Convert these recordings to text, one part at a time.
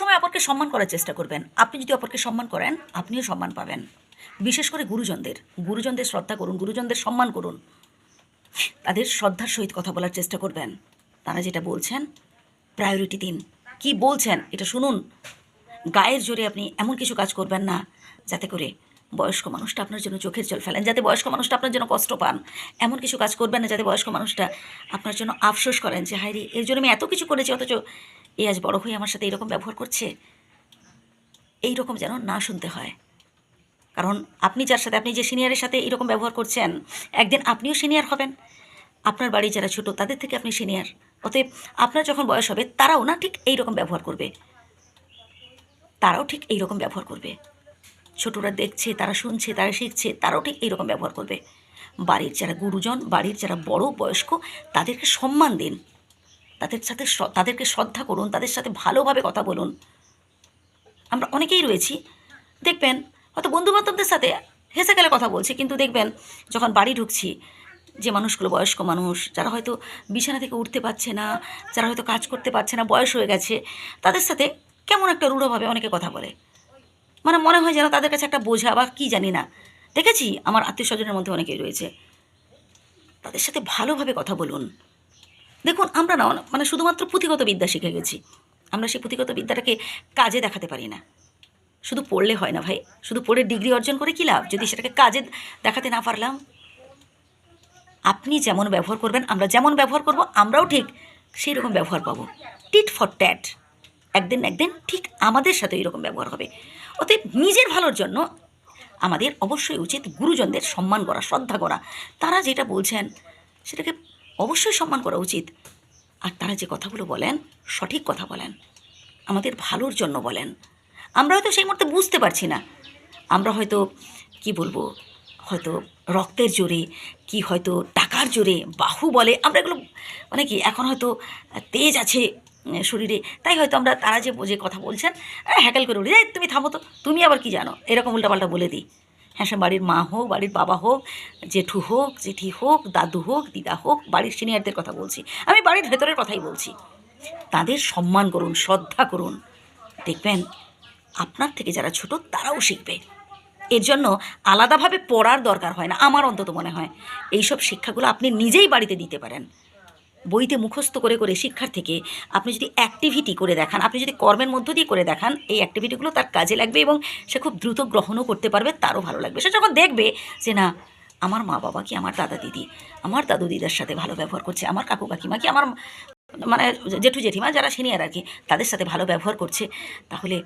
সবসময় অপরকে সম্মান করার চেষ্টা করবেন। আপনি যদি অপরকে সম্মান করেন, আপনিও সম্মান পাবেন। বিশেষ করে গুরুজনদের। গুরুজনদের শ্রদ্ধা করুন, গুরুজনদের সম্মান করুন। তাদের শ্রদ্ধার সহিত কথা বলার চেষ্টা করবেন। তারা যেটা বলছেন প্রায়োরিটি দিন। কি বলছেন, এটা শুনুন। গায়ের জোরে আপনি এমন কিছু কাজ করবেন না, যাতে করে বয়স্ক মানুষটা আপনার জন্য চোখের জল ফেলেন, যাতে বয়স্ক মানুষটা আপনার জন্য কষ্ট পান। এমন কিছু কাজ করবেন না, যাতে বয়স্ক মানুষটা আপনার জন্য আফসোস করেন যে হায় রে এর জন্য আমি এত কিছু করেছি, অথচ এ আজ বড় হয়ে আমার সাথে এরকম ব্যবহার করছে? এই রকম যেন না শুনতে হয়। কারণ আপনি যার সাথে, আপনি যে সিনিয়রের সাথে এরকম ব্যবহার করছেন, একদিন আপনিও সিনিয়র হবেন। আপনার বাড়ি যারা ছোট, তাদের থেকে আপনি সিনিয়র অতএব আপনার যখন বয়স হবে, তারাও না ঠিক এই রকম ব্যবহার করবে। তারাও ঠিক এই রকম ব্যবহার করবে। ছোটরা দেখছে, তারা শুনছে, তারা শিখছে, তারাও ঠিক এইরকম ব্যবহার করবে। বাড়ির যারা গুরুজন, বাড়ির যারা বড়, বয়স্ক, তাদেরকে সম্মান দিন। তাদের সাথে তাদেরকে শ্রদ্ধা করুন, তাদের সাথে ভালোভাবে কথা বলুন। আমরা অনেকেই রয়েছি। দেখবেন, হয়তো বন্ধু বান্ধবদের সাথে হেসে গেলে কথা বলছি, কিন্তু দেখবেন, যখন বাড়ি ঢুকছি, যে মানুষগুলো বয়স্ক মানুষ, যারা হয়তো বিছানা থেকে উঠতে পারছে না, যারা হয়তো কাজ করতে পারছে না, বয়স হয়ে গেছে, তাদের সাথে কেমন একটা রূঢ়ভাবে অনেকে কথা বলে। মানে মনে হয় যেন তাদের কাছে একটা বোঝা বা কী জানি না। দেখেছি, আমার আত্মীয় স্বজনের মধ্যে অনেকেই রয়েছে। তাদের সাথে ভালোভাবে কথা বলুন। দেখুন, আমরা না মানে শুধুমাত্র পুঁথিগত বিদ্যা শিখে গেছি। আমরা সেই পুঁথিগত বিদ্যাটাকে কাজে দেখাতে পারি না। শুধু পড়লে হয় না ভাই। শুধু পড়ে ডিগ্রি অর্জন করে কী লাভ? যদি সেটাকে কাজে দেখাতে না পারলাম? আপনি যেমন ব্যবহার করবেন, আমরা যেমন ব্যবহার করব, আমরাও ঠিক সেই রকম ব্যবহার পাবো। টিট ফর ট্যাট একদিন একদিন ঠিক আমাদের সাথে এরকম ব্যবহার হবে। অতএব নিজের ভালোর জন্য আমাদের অবশ্যই উচিত গুরুজনদের সম্মান করা, শ্রদ্ধা করা। তারা যেটা বলছেন, সেটাকে অবশ্যই সম্মান করা উচিত। আর তারা যে কথাগুলো বলেন সঠিক কথা বলেন আমাদের ভালোর জন্য বলেন আমরা হয়তো সেই মুহূর্তে বুঝতে পারছি না। আমরা হয়তো কি বলব হয়তো রক্তের জোরে কি হয়তো টাকার জোরে বাহু বলে আমরা এগুলো মানে কি এখন হয়তো তেজ আছে শরীরে তাই হয়তো আমরা তারা যে যে কথা বলছেন হ্যাকেল করে উঠি "এই, তুমি থামো তো তুমি আবার কি জানো? এরকম উল্টাপাল্টা বলে দিই। হ্যাঁ সে বাড়ির মা হোক, বাড়ির বাবা হোক, জেঠু হোক, জেঠি হোক, দাদু হোক, দিদা হোক, বাড়ির সিনিয়রদের কথা বলছি। আমি বাড়ির ভেতরের কথাই বলছি। তাদের সম্মান করুন, শ্রদ্ধা করুন। দেখবেন, আপনার থেকে যারা ছোট, তারাও শিখবে। এর জন্য আলাদাভাবে পড়ার দরকার হয় না, আমার অন্তত মনে হয়। এইসব শিক্ষাগুলো আপনি নিজেই বাড়িতে দিতে পারেন। বইতে মুখস্থ করে করে শিক্ষার থেকে আপনি যদি অ্যাক্টিভিটি করে দেখান, আপনি যদি কর্মের মধ্য দিয়ে করে দেখান, এই অ্যাক্টিভিটিগুলো তার কাজে লাগবে এবং সে খুব দ্রুত গ্রহণও করতে পারবে, তারও ভালো লাগবে। সে যখন দেখবে যে না, আমার মা বাবা কি আমার দাদা দিদি, আমার দাদু দিদার সাথে ভালো ব্যবহার করছে, আমার কাকু কাকিমা কি আমার মানে জেঠু জেঠিমা যারা সিনিয়র আর কি তাদের সাথে ভালো ব্যবহার করছে, তাহলে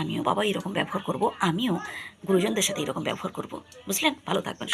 আমিও বাবা এরকম ব্যবহার করব, আমিও গুরুজনদের সাথে এরকম ব্যবহার করব। বুঝলেন? ভালো থাকবেন